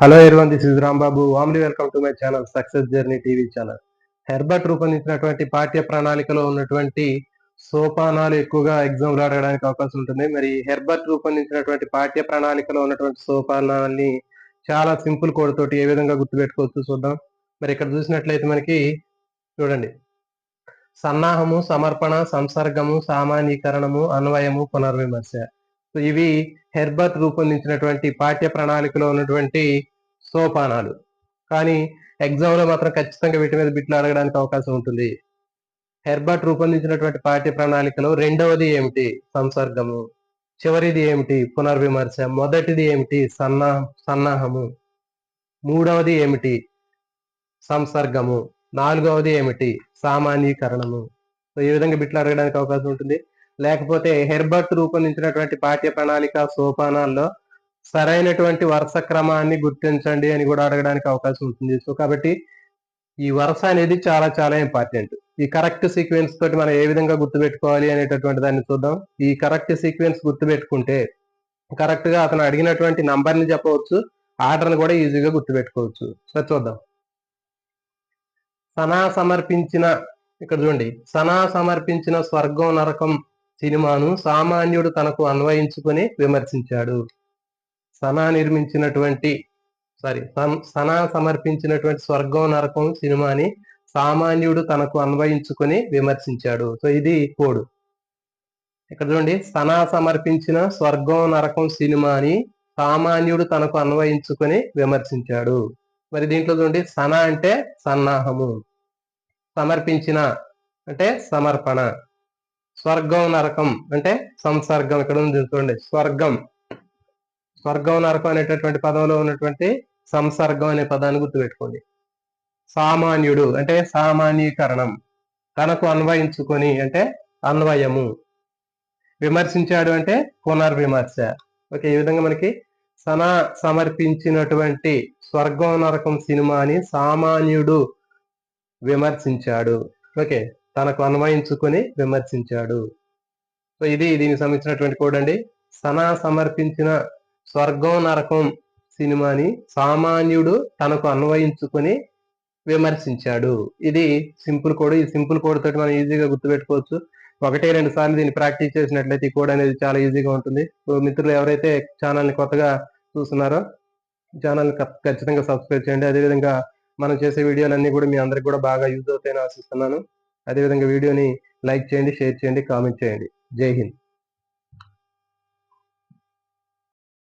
Hello everyone this is Rambabu warmly welcome to my channel success journey TV channel Herbert రూపొందించినటువంటి పాఠ్య ప్రణాళికలో ఉన్నటువంటి సోపానాలు ఎక్కువగా exam రాడడానికి అడగడానికి అవకాశం ఉంటుంది. మరి హెర్బర్ట్ రూపొందించినటువంటి పాఠ్య ప్రణాళికలో ఉన్నటువంటి సోపానాల్ని చాలా సింపుల్ కోడ్ తోటి ఏ విధంగా గుర్తుపెట్టుకోవచ్చు చూద్దాం. మరి ఇక్కడ చూసినట్లయితే మనకి చూడండి. సన్నాహము సమర్పణ సంసర్గము సామాన్యీకరణము అన్వయము పునర్విమర్శ. సో ఇవి హెర్బర్ట్ రూపొందించినటువంటి పాఠ్య ప్రణాళికలో ఉన్నటువంటి సోపానాలు. కానీ ఎగ్జామ్లో మాత్రం ఖచ్చితంగా వీటి మీద బిట్లు అడగడానికి అవకాశం ఉంటుంది. హెర్బర్ట్ రూపొందించినటువంటి పాఠ్య ప్రణాళికలో రెండవది ఏమిటి? సంసర్గము. చివరిది ఏమిటి? పునర్విమర్శ. మొదటిది ఏమిటి? సన్నా సన్నాహము. మూడవది ఏమిటి? సంసర్గము. నాలుగవది ఏమిటి? సామాన్యీకరణము. సో ఈ విధంగా బిట్లు అడగడానికి అవకాశం ఉంటుంది. లేకపోతే హెర్బర్ట్ రూపొందించినటువంటి పాఠ్య ప్రణాళిక సోపానాల్లో సరైనటువంటి వరుస క్రమాన్ని గుర్తించండి అని కూడా అడగడానికి అవకాశం ఉంటుంది. సో కాబట్టి ఈ వరుస అనేది చాలా చాలా ఇంపార్టెంట్. ఈ కరెక్ట్ సీక్వెన్స్ తోటి మనం ఏ విధంగా గుర్తుపెట్టుకోవాలి అనేటటువంటి దాన్ని చూద్దాం. ఈ కరెక్ట్ సీక్వెన్స్ గుర్తుపెట్టుకుంటే కరెక్ట్గా అతను అడిగినటువంటి నంబర్ని చెప్పవచ్చు. ఆర్డర్ని కూడా ఈజీగా గుర్తుపెట్టుకోవచ్చు. సరే చూద్దాం. సనా సమర్పించిన ఇక్కడ చూడండి. సనా సమర్పించిన స్వర్గం నరకం సినిమాను సామాన్యుడు తనకు అన్వయించుకొని విమర్శించాడు. సనా నిర్మించినటువంటి సారీ సనా సమర్పించినటువంటి స్వర్గం నరకం సినిమాని సామాన్యుడు తనకు అన్వయించుకొని విమర్శించాడు. సో ఇది కోడు. ఇక్కడ చూడండి సనా సమర్పించిన స్వర్గం నరకం సినిమాని సామాన్యుడు తనకు అన్వయించుకొని విమర్శించాడు. మరి దీంట్లో చూడండి సన అంటే సన్నాహము. సమర్పించిన అంటే సమర్పణ. స్వర్గం నరకం అంటే సంసర్గం. ఇక్కడ ఉంది చూడండి స్వర్గం. స్వర్గం నరకం అనేటటువంటి పదంలో ఉన్నటువంటి సంసర్గం అనే పదాన్ని గుర్తుపెట్టుకోండి. సామాన్యుడు అంటే సామాన్యీకరణం. తనకు అన్వయించుకొని అంటే అన్వయము. విమర్శించాడు అంటే పునర్విమర్శ. ఓకే ఈ విధంగా మనకి సన సమర్పించినటువంటి స్వర్గం నరకం సినిమాని సామాన్యుడు విమర్శించాడు. ఓకే తనకు అన్వయించుకొని విమర్శించాడు. సో ఇది దీనికి సంబంధించినటువంటి కోడ్ అండి. సనా సమర్పించిన స్వర్గం నరకం సినిమాని సామాన్యుడు తనకు అన్వయించుకొని విమర్శించాడు. ఇది సింపుల్ కోడ్. ఈ సింపుల్ కోడ్ తోటి మనం ఈజీగా గుర్తుపెట్టుకోవచ్చు. ఒకటే రెండు సార్లు దీన్ని ప్రాక్టీస్ చేసినట్లయితే ఈ కోడ్ అనేది చాలా ఈజీగా ఉంటుంది. సో మిత్రులు ఎవరైతే ఛానల్ని కొత్తగా చూస్తున్నారో ఛానల్ని ఖచ్చితంగా సబ్స్క్రైబ్ చేయండి. అదేవిధంగా మనం చేసే వీడియోలన్నీ కూడా మీ అందరికి కూడా బాగా యూజ్ అవుతాయని ఆశిస్తున్నాను. అదేవిధంగా వీడియోని లైక్ చేయండి షేర్ చేయండి కామెంట్ చేయండి. జై హింద్.